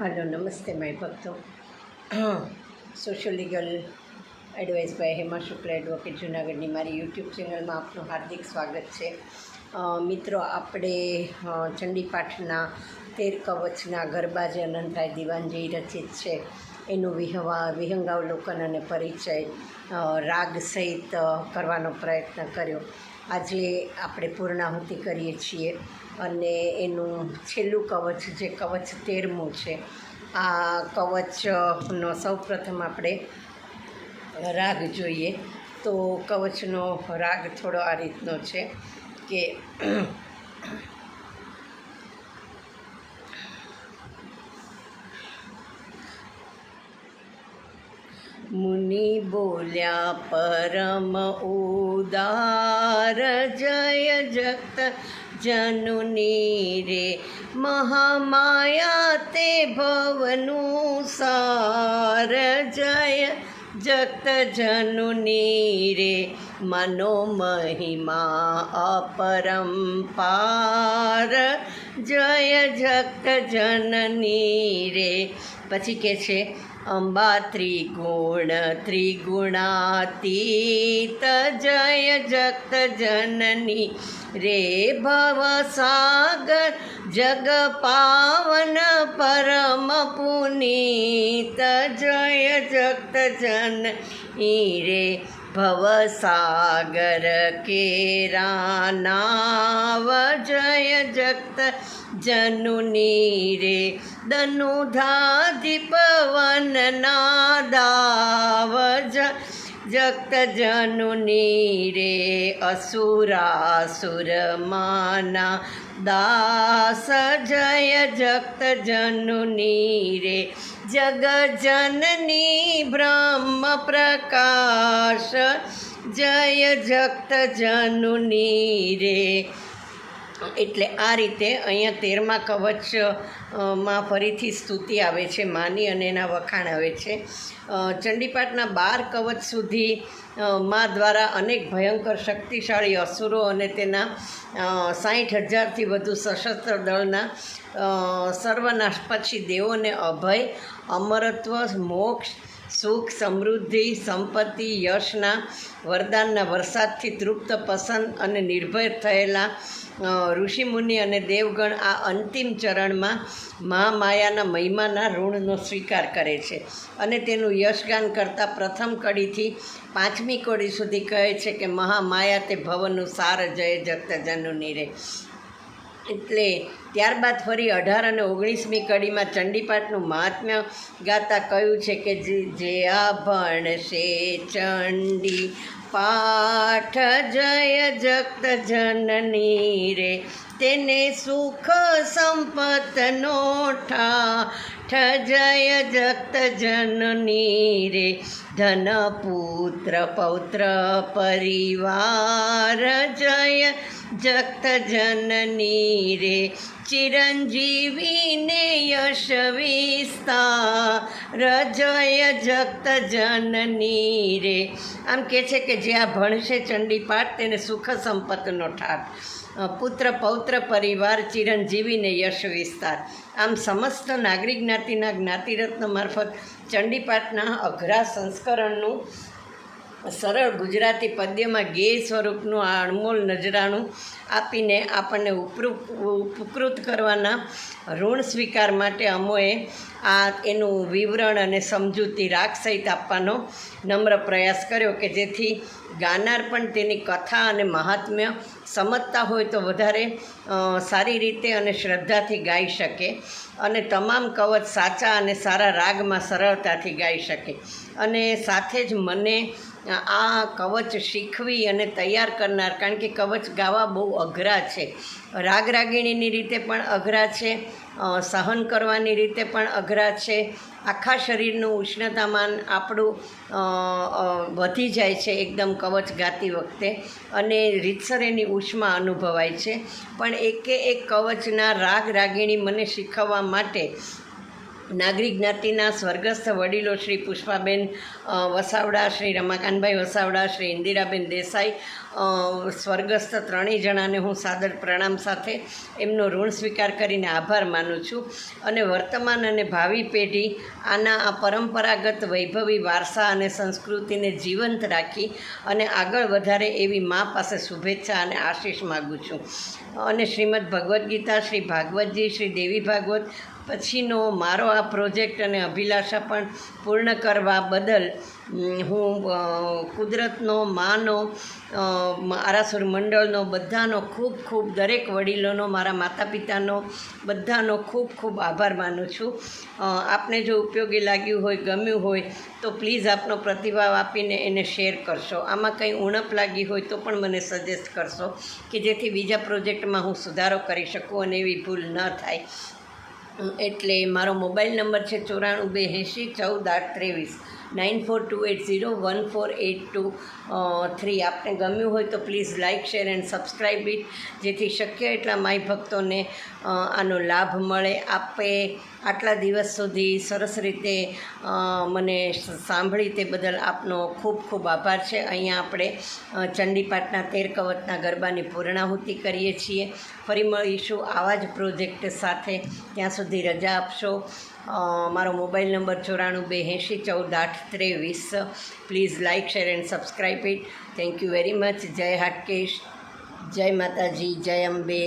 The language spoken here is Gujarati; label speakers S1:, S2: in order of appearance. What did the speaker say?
S1: હલો નમસ્તે માય ભક્તો. Social legal advice by Hema Shukla advocate જુનાગઢની મારી યુટ્યુબ ચેનલમાં આપનું હાર્દિક સ્વાગત છે. મિત્રો આપણે ચંડીપાઠના તેર કવચના ગરબા જે અનંતરાય દિવાનજી રચિત છે. એનું વિહવા વિહંગાવલોકન અને પરિચય રાગ સહિત કરવાનો પ્રયત્ન કર્યો. આજે આપણે પૂર્ણાહુતિ કરીએ છીએ અને એનું છેલ્લું કવચ જે કવચ તેરમું છે, આ કવચનો સૌપ્રથમ આપણે રાગ જોઈએ. તો કવચનો રાગ થોડો આ રીતનો છે કે મુનિ બોલ્યા, પરમ ઉદાર જય જગત જનુની રે, મહામાયા તે ભવનું સાર જય જગત જનુની રે મનો મહિમા અપરંપાર જય જગત જનની રે. પછી કે છે અંબા ત્રિગુણ ત્રિગુણાતીત, જય જગત જનની, રે ભવસાગર જગ પાવન પરમ પુનીત, જય જગત જન રે ભવસાગર કેરા નાવ જય જગત જનુની રે દનુધાધિપવન નાદાવ જ જગત જનુની રે અસુરાસુર માના દાસ જય જગત જનુની રે જગજનની બ્રહ્મ પ્રકાશ જય જગત જનુની રે એટલે આ રીતે અહીંયા તેરમા કવચમાં ફરીથી સ્તુતિ આવે છે, માની અને એના વખાણ આવે છે. ચંડીપાઠના બાર કવચ સુધી માં દ્વારા અનેક ભયંકર શક્તિશાળી અસુરો અને તેના સાઠ હજારથી વધુ સશસ્ત્ર દળના સર્વનાશ પછી દેવોને અભય, અમરત્વ, મોક્ષ સુખ, સમૃદ્ધિ, સંપત્તિ, યશના વરદાનના વરસાદથી તૃપ્ત, પસંદ અને નિર્ભય થયેલા ઋષિમુનિ અને દેવગણ આ અંતિમ ચરણમાં મહામાયાના મહિમાના ઋણનો સ્વીકાર કરે છે અને તેનું યશગાન કરતાં પ્રથમ કડીથી પાંચમી કડી સુધી કહે છે કે મહામાયા તે ભવનું સાર, જય, જગત, જનુની રે. એટલે ત્યારબાદ ફરી અઢાર અને ઓગણીસમી કડીમાં ચંડીપાઠનું મહાત્મ્ય ગાતા કહ્યું છે કે જે આભણ ભણશે ચંડી પાઠ જય જગત જનની રે. તેને સુખ સંપતનો ઠાઠ જય જગત જનની રે. ધન પુત્ર પૌત્ર પરિવાર જય જગત જનની રે. ચિરંજીવીને યશ વિસ્તાર. જય જગત જનની રે. આમ કે છે કે જે આ ભણશે ચંડીપાઠ તેને સુખ સંપત્તનો ઠાઠ પુત્ર પૌત્ર પરિવાર ચિરંજીવીને યશ વિસ્તાર. આમ સમસ્ત નાગરિક જ્ઞાતિના જ્ઞાતિરત્ન મારફત ચંડીપાઠના અઘરા સંસ્કરણનું સરળ ગુજરાતી પદ્યમાં ગેય સ્વરૂપનું આ અણમોલ નજરાણું આપીને આપણને ઉપૃ ઉપકૃત કરવાના ઋણ સ્વીકાર માટે અમોએ આ એનું વિવરણ અને સમજૂતી રાગ સહિત આપવાનો નમ્ર પ્રયાસ કર્યો કે જેથી ગાનાર પણ તેની કથા અને મહાત્મ્ય સમજતા હોય તો વધારે સારી રીતે અને શ્રદ્ધાથી ગાઈ શકે અને તમામ કવચ સાચા અને સારા રાગમાં સરળતાથી ગાઈ શકે. અને સાથે જ મને આ કવચ શીખવી અને તૈયાર કરનાર, કારણ કે કવચ ગાવા બહુ અઘરા છે. રાગ રાગીણીની રીતે પણ અઘરા છે. સહન કરવાની રીતે પણ અઘરા છે. આખા શરીરનું ઉષ્ણતામાન આપણું વધી જાય છે એકદમ કવચ ગાતી વખતે અને રીતસર એની ઉષ્મા અનુભવાય છે. પણ એકે એક કવચના રાગ રાગિણી મને શીખવવા માટે નાગરિક જ્ઞાતિના સ્વર્ગસ્થ વડીલો શ્રી પુષ્પાબેન વસાવડા, શ્રી રમાકાંતભાઈ વસાવડા, શ્રી ઇન્દિરાબેન દેસાઈ સ્વર્ગસ્થ ત્રણેય જણાને હું સાદર પ્રણામ સાથે એમનો ઋણ સ્વીકાર કરીને આભાર માનું છું. અને વર્તમાન અને ભાવિ પેઢી આના આ પરંપરાગત વૈભવી વારસા અને સંસ્કૃતિને જીવંત રાખી અને આગળ વધારે એવી મા પાસે શુભેચ્છા અને આશીષ માગું છું. અને શ્રીમદ ભગવદ્ ગીતા, શ્રી ભાગવતજી, શ્રી દેવી ભાગવત, પછીનો મારો આ પ્રોજેક્ટ અને અભિલાષા પણ પૂર્ણ કરવા બદલ હું કુદરતનો, માનો આરાસુર મંડળનો, બધાનો ખૂબ ખૂબ, દરેક વડીલોનો, મારા માતા પિતાનો બધાનો ખૂબ ખૂબ આભાર માનું છું. આપને જો ઉપયોગી લાગ્યું હોય, ગમ્યું હોય, તો પ્લીઝ આપનો પ્રતિભાવ આપીને એને શેર કરશો. આમાં કંઈ ઉણપ લાગી હોય, તો પણ મને સજેસ્ટ કરશો કે જેથી બીજા પ્રોજેક્ટમાં હું સુધારો કરી શકું અને એવી ભૂલ ન થાય. એટલે મારો મોબાઈલ નંબર છે ચોરાણું બે એંશી ચૌદ આઠ ત્રેવીસ. Nine four two eight zero, one four eight two three. આપને ગમ્યું હોય તો please like, share and subscribe it. જેથી શક્ય એટલા માય ભક્તોને આનો લાભ મળે. આપે આટલા દિવસ સુધી સરસ રીતે મને સાંભળી તે બદલ આપનો ખૂબ ખૂબ આભાર છે. અહીંયા આપણે ચંડીપાટના તેર કવચના ગરબાની પૂર્ણાહુતિ કરીએ છીએ. ફરી મળીશું આવા જ પ્રોજેક્ટ સાથે. ત્યાં સુધી રજા આપશો. મારો મોબાઈલ નંબર ચોરાણું બે એંશી ચૌદ આઠ ત્રેવીસ. Please like share and subscribe it. Thank you very much. જય હાટકેશ. જય માતાજી. જય અંબે.